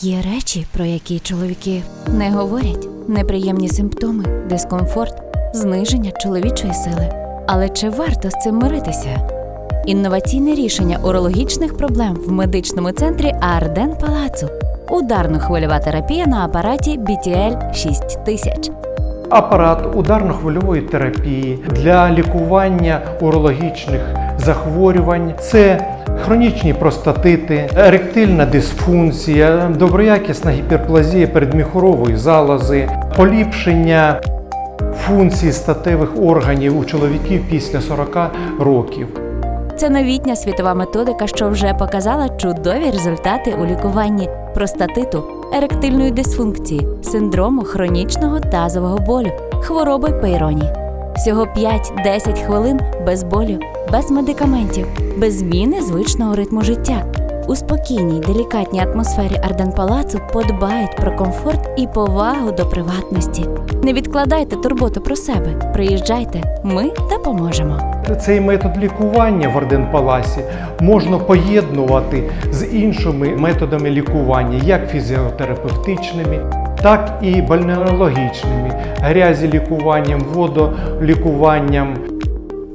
Є речі, про які чоловіки не говорять: неприємні симптоми, дискомфорт, зниження чоловічої сили. Але чи варто з цим миритися? Інноваційне рішення урологічних проблем в медичному центрі Арден Палацу. Ударно-хвильова терапія на апараті BTL 6000. Апарат ударно-хвильової терапії для лікування урологічних захворювань це хронічні простатити, еректильна дисфункція, доброякісна гіперплазія передміхорової залози, поліпшення функцій статевих органів у чоловіків після 40 років. Це новітня світова методика, що вже показала чудові результати у лікуванні простатиту, еректильної дисфункції, синдрому хронічного тазового болю, хвороби Пейроні. Всього 5-10 хвилин без болю, без медикаментів, без зміни звичного ритму життя. У спокійній, делікатній атмосфері Арден Палацу подбають про комфорт і повагу до приватності. Не відкладайте турботу про себе. Приїжджайте, ми допоможемо. Цей метод лікування в Арденпаласі можна поєднувати з іншими методами лікування, як фізіотерапевтичними, так і бальнеологічними, грязі лікуванням, водолікуванням.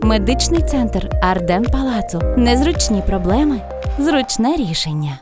Медичний центр Арден Палацу. Незручні проблеми, зручне рішення.